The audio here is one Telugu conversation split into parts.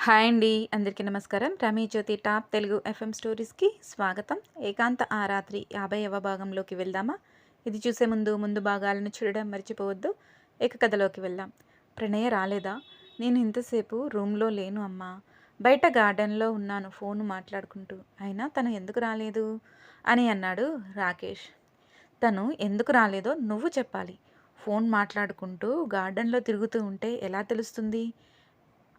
హాయ్ అండి. అందరికీ నమస్కారం. రమీ జ్యోతి టాప్ తెలుగు ఎఫ్ఎం స్టోరీస్కి స్వాగతం. ఏకాంత ఆ రాత్రి యాభైవ భాగంలోకి వెళ్దామా? ఇది చూసే ముందు ముందు భాగాలను చూడడం మర్చిపోవద్దు. ఏక కథలోకి వెళ్దాం. ప్రణయ రాలేదా? నేను ఇంతసేపు రూమ్లో లేను అమ్మా. బయట గార్డెన్లో ఉన్నాను ఫోన్ మాట్లాడుకుంటూ. అయినా తను ఎందుకు రాలేదు? అని అన్నాడు రాకేష్. తను ఎందుకు రాలేదో నువ్వు చెప్పాలి. ఫోన్ మాట్లాడుకుంటూ గార్డెన్లో తిరుగుతూ ఉంటే ఎలా తెలుస్తుంది?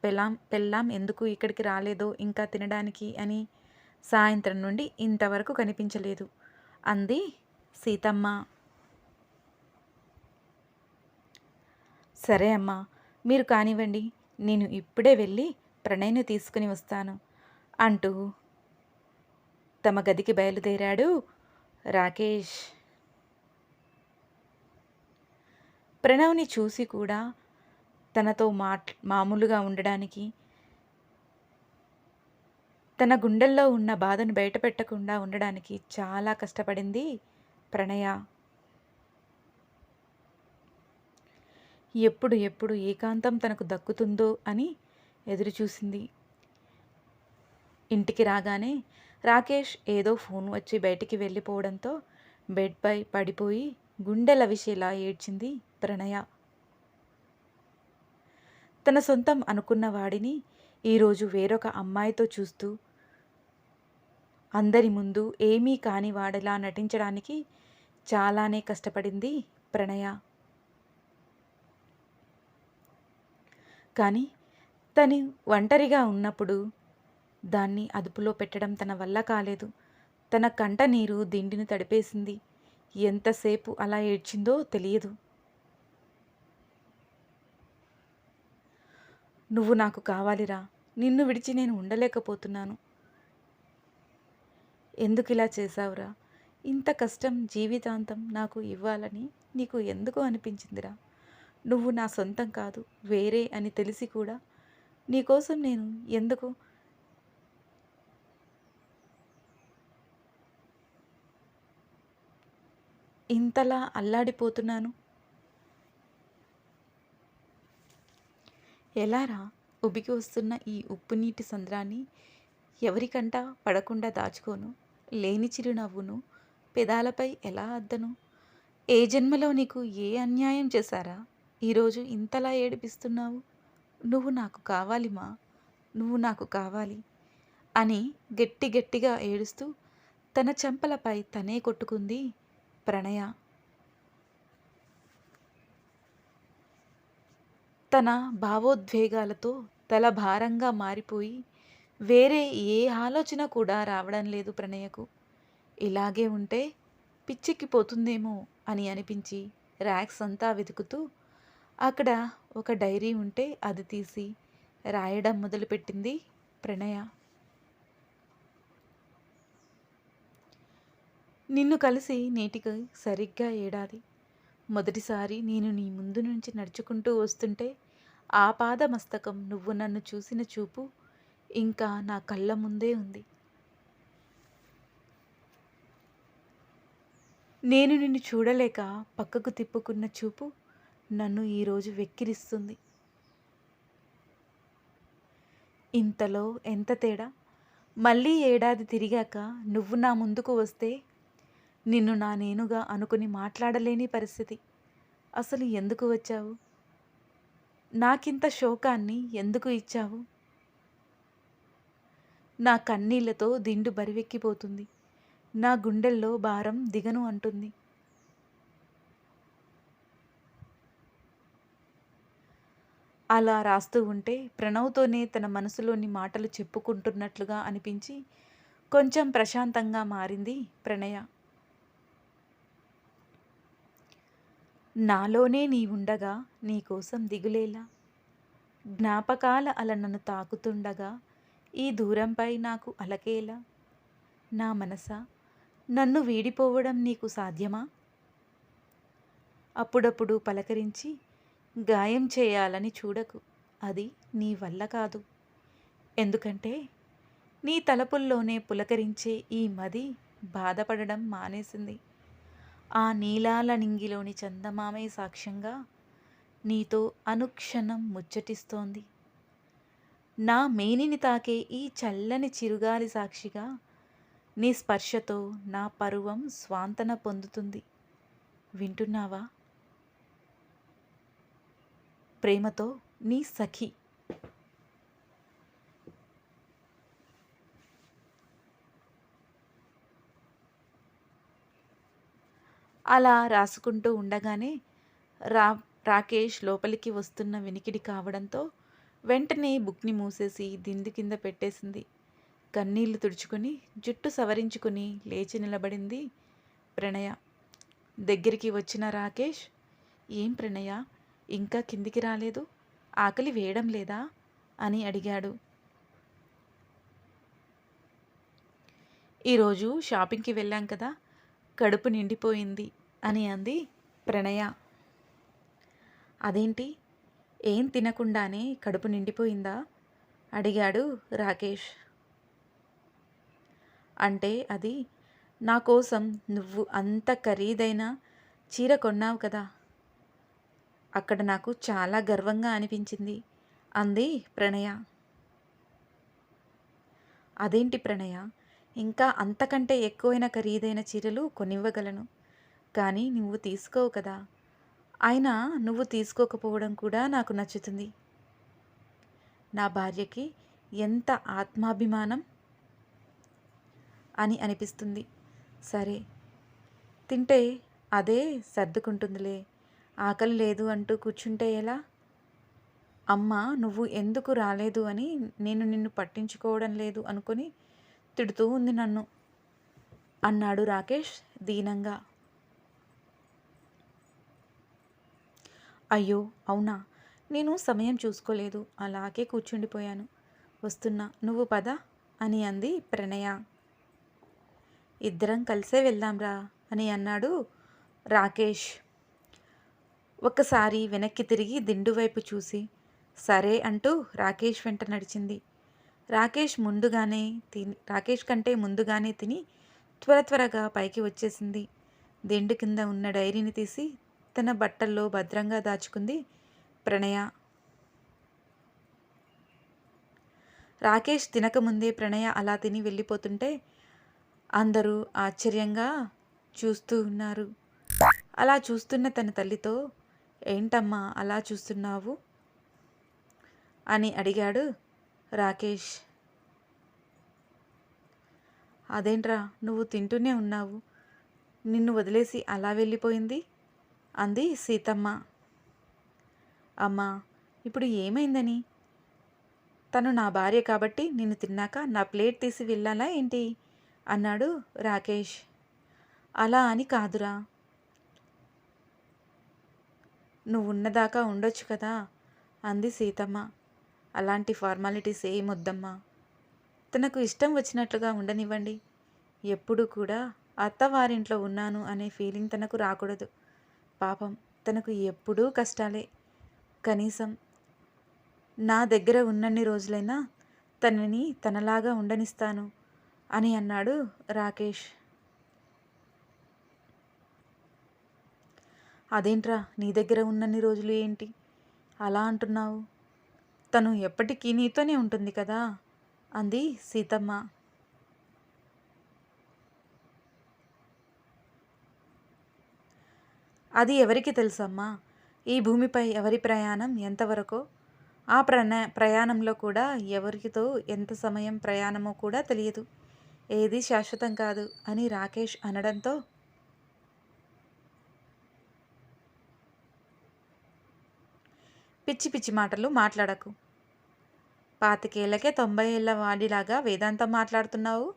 పెళ్ళాం పెళ్ళాం ఎందుకు ఇక్కడికి రాలేదో ఇంకా తినడానికి అని సాయంత్రం నుండి ఇంతవరకు కనిపించలేదు. అంది సీతమ్మ. సరే అమ్మా మీరు కానివ్వండి నేను ఇప్పుడే వెళ్ళి ప్రణయ్ను తీసుకుని వస్తాను అంటూ తమ గదికి బయలుదేరాడు రాకేష్. ప్రణవ్ని చూసి కూడా తనతో మాట్ మామూలుగా ఉండడానికి. తన గుండెల్లో ఉన్న బాధను బయటపెట్టకుండా ఉండడానికి చాలా కష్టపడింది ప్రణయ. ఎప్పుడు ఎప్పుడు ఏకాంతం తనకు దక్కుతుందో అని ఎదురుచూసింది. ఇంటికి రాగానే రాకేష్ ఏదో ఫోన్ వచ్చి బయటికి వెళ్ళిపోవడంతో బెడ్పై పడిపోయి గుండెల విషేలా ఏడ్చింది ప్రణయ. తన సొంతం అనుకున్న వాడిని ఈరోజు వేరొక అమ్మాయితో చూస్తూ అందరి ముందు ఏమీ కాని వాడిలా నటించడానికి చాలానే కష్టపడింది ప్రణయ. కానీ తను ఒంటరిగా ఉన్నప్పుడు దాన్ని అదుపులో పెట్టడం తన వల్ల కాలేదు. తన కంట నీరు దిండిని తడిపేసింది. ఎంతసేపు అలా ఏడ్చిందో తెలియదు. నువ్వు నాకు కావాలిరా. నిన్ను విడిచి నేను ఉండలేకపోతున్నాను. ఎందుకు ఇలా చేశావురా? ఇంత కష్టం జీవితాంతం నాకు ఇవ్వాలని నీకు ఎందుకు అనిపించిందిరా? నువ్వు నా సొంతం కాదు వేరే అని తెలిసి కూడా నీకోసం నేను ఎందుకు ఇంతలా అల్లాడిపోతున్నాను? ఎలారా? ఉబికి వస్తున్న ఈ ఉప్పు నీటి సంద్రాన్ని ఎవరికంట పడకుండా దాచుకోను? లేని చిరునవ్వును పెదాలపై ఎలా అద్దను? ఏ జన్మలో నీకు ఏ అన్యాయం చేశారా? ఈరోజు ఇంతలా ఏడిపిస్తున్నావు? నువ్వు నాకు కావాలి మా నువ్వు నాకు కావాలి అని గట్టి గట్టిగా ఏడుస్తూ తన చెంపలపై తనే కొట్టుకుంది ప్రణయ. తన భావోద్వేగాలతో తల భారంగా మారిపోయి వేరే ఏ ఆలోచన కూడా రావడం లేదు ప్రణయకు. ఇలాగే ఉంటే పిచ్చెక్కిపోతుందేమో అని అనిపించి ర్యాక్స్ అంతా వెతుకుతూ అక్కడ ఒక డైరీ ఉంటే అది తీసి రాయడం మొదలుపెట్టింది ప్రణయ. నిన్ను కలిసి నేటికి సరిగ్గా ఏడాది. మొదటిసారి నేను నీ ముందు నుంచి నడుచుకుంటూ వస్తుంటే ఆ పాదమస్తకం నువ్వు నన్ను చూసిన చూపు ఇంకా నా కళ్ళ ముందే ఉంది. నేను నిన్ను చూడలేక పక్కకు తిప్పుకున్న చూపు నన్ను ఈరోజు వెక్కిరిస్తుంది. ఇంతలో ఎంత తేడా? మళ్ళీ ఏడాది తిరిగాక నువ్వు నా ముందుకు వస్తే నిన్ను నా నేనుగా అనుకుని మాట్లాడలేని పరిస్థితి. అసలు ఎందుకు వచ్చావు? నాకింత శోకాన్ని ఎందుకు ఇచ్చావు? నా కన్నీళ్ళతో దిండు బరివెక్కిపోతుంది. నా గుండెల్లో భారం దిగను అంటుంది. అలా రాస్తూ ఉంటే ప్రణవ్తోనే తన మనసులోని మాటలు చెప్పుకుంటున్నట్లుగా అనిపించి కొంచెం ప్రశాంతంగా మారింది ప్రణయ. నాలోనే నీ ఉండగా నీకోసం దిగులేలా? జ్ఞాపకాల అల నన్ను తాకుతుండగా ఈ దూరంపై నాకు అలకేలా? నా మనస నన్ను వీడిపోవడం నీకు సాధ్యమా? అప్పుడప్పుడు పలకరించి గాయం చేయాలని చూడకు అది నీ వల్ల కాదు. ఎందుకంటే నీ తలపుల్లోనే పులకరించే ఈ మది బాధపడడం మానేసింది. ఆ నీలాల నింగిలోని చందమామే సాక్ష్యంగా నీతో అనుక్షణం ముచ్చటిస్తోంది. నా మేనిని తాకే ఈ చల్లని చిరుగాలి సాక్షిగా నీ స్పర్శతో నా పరువం స్వాంతన పొందుతుంది. వింటున్నావా? ప్రేమతో నీ సఖి అలా రాసుకుంటూ ఉండగానే రా రాకేష్ లోపలికి వస్తున్న వినికిడి కావడంతో వెంటనే బుక్ని మూసేసి దిండు కింద పెట్టేసింది. కన్నీళ్ళు తుడుచుకుని జుట్టు సవరించుకుని లేచి నిలబడింది ప్రణయ. దగ్గరికి వచ్చిన రాకేష్ ఏం ప్రణయ? ఇంకా కిందికి రాలేదు? ఆకలి వేయడం లేదా అని అడిగాడు. ఈరోజు షాపింగ్కి వెళ్ళాం కదా? కడుపు నిండిపోయింది. అని అంది ప్రణయ. అదేంటి? ఏం తినకుండానే కడుపు నిండిపోయిందా? అడిగాడు రాకేష్. అంటే అది నా కోసం నువ్వు అంత ఖరీదైన చీర కొన్నావు కదా. అక్కడ నాకు చాలా గర్వంగా అనిపించింది అంది ప్రణయ. అదేంటి ప్రణయ? ఇంకా అంతకంటే ఎక్కువైన ఖరీదైన చీరలు కొనివ్వగలను. కానీ నువ్వు తీసుకోవు కదా. అయినా నువ్వు తీసుకోకపోవడం కూడా నాకు నచ్చుతుంది. నా భార్యకి ఎంత ఆత్మాభిమానం? అని అనిపిస్తుంది. సరే తింటే అదే సర్దుకుంటుందిలే. ఆకలి లేదు అంటూ కూర్చుంటే ఎలా? అమ్మ నువ్వు ఎందుకు రాలేదు అని నేను నిన్ను పట్టించుకోవడం లేదు అనుకొని తిడుతూ ఉంది నన్ను అన్నాడు రాకేష్ దీనంగా. అయ్యో అవునా? నేను సమయం చూసుకోలేదు. అలాగే కూర్చుండిపోయాను. వస్తున్నా. నువ్వు పద అని అంది ప్రణయ. ఇద్దరం కలిసే వెళ్దాంరా అని అన్నాడు రాకేష్. ఒక్కసారి వెనక్కి తిరిగి దిండు వైపు చూసి సరే అంటూ రాకేష్ వెంట నడిచింది. రాకేష్ ముందుగానే తిని రాకేష్ కంటే ముందుగానే తిని త్వర త్వరగా పైకి వచ్చేసింది. దిండు కింద ఉన్న డైరీని తీసి తన బట్టల్లో భద్రంగా దాచుకుంది ప్రణయ. రాకేష్ తినకముందే ప్రణయ అలా తిని వెళ్ళిపోతుంటే అందరూ ఆశ్చర్యంగా చూస్తూ ఉన్నారు. అలా చూస్తున్న తన తల్లితో ఏంటమ్మా అలా చూస్తున్నావు? అని అడిగాడు రాకేష్. అదేంట్రా నువ్వు తింటూనే ఉన్నావు. నిన్ను వదిలేసి అలా వెళ్ళిపోయింది? అంది సీతమ్మ. అమ్మా ఇప్పుడు ఏమైందని? తను నా భార్య కాబట్టి నిన్ను తిన్నాక నా ప్లేట్ తీసి వెళ్ళాలా ఏంటి? అన్నాడు రాకేష్. అలా అని కాదురా. నువ్వు ఉన్నదాకా ఉండొచ్చు కదా? అంది సీతమ్మ. అలాంటి ఫార్మాలిటీస్ ఏమొద్దమ్మా తనకు ఇష్టం వచ్చినట్లుగా ఉండనివ్వండి. ఎప్పుడు కూడా అత్తవారింట్లో ఉన్నాను అనే ఫీలింగ్ తనకు రాకూడదు. పాపం. తనకు ఎప్పుడూ కష్టాలే. కనీసం నా దగ్గర ఉన్నన్ని రోజులైనా తనని తనలాగా ఉండనిస్తాను అని అన్నాడు రాకేష్. అదేంట్రా నీ దగ్గర ఉన్నన్ని రోజులు ఏంటి? అలా అంటున్నావు. తను ఎప్పటికీ నీతోనే ఉంటుంది కదా? అంది సీతమ్మ. అది ఎవరికి తెలుసమ్మా? ఈ భూమిపై ఎవరి ప్రయాణం ఎంతవరకో? ఆ ప్రణ ప్రయాణంలో కూడా ఎవరితో ఎంత సమయం ప్రయాణమో కూడా తెలియదు. ఏది శాశ్వతం కాదు అని రాకేష్ అనడంతో పిచ్చి పిచ్చి మాటలు మాట్లాడకు. పాతికేళ్ళకే తొంభై ఏళ్ళ వాడిలాగా వేదాంతం మాట్లాడుతున్నావు?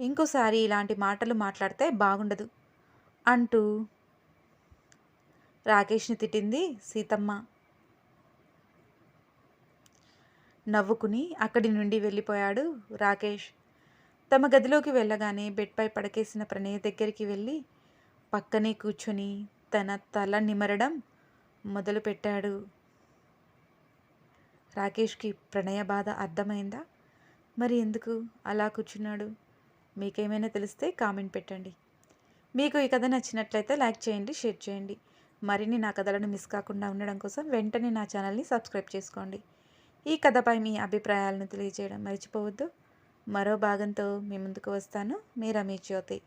ఇంకోసారి ఇలాంటి మాటలు మాట్లాడితే బాగుండదు. అంటూ రాకేష్ని తిట్టింది సీతమ్మ. నవ్వుకుని అక్కడి నుండి వెళ్ళిపోయాడు రాకేష్. తమ గదిలోకి వెళ్ళగానే బెడ్పై పడకేసిన ప్రణయ దగ్గరికి వెళ్ళి పక్కనే కూర్చొని తన తల నిమరడం మొదలుపెట్టాడు. రాకేష్కి ప్రణయ బాధ అర్థమైందా? మరి ఎందుకు అలా కూర్చున్నాడు? మీకేమైనా తెలిస్తే కామెంట్ పెట్టండి. మీకు ఈ కథ నచ్చినట్లయితే లైక్ చేయండి షేర్ చేయండి. మరిన్ని నా కథలను మిస్ కాకుండా ఉండడం కోసం వెంటనే నా ఛానల్ని సబ్స్క్రైబ్ చేసుకోండి. ఈ కథపై మీ అభిప్రాయాలను తెలియజేయడం మర్చిపోవద్దు. మరో భాగంతో మీ ముందుకు వస్తాను. మీ రమేష్ జ్యోతి.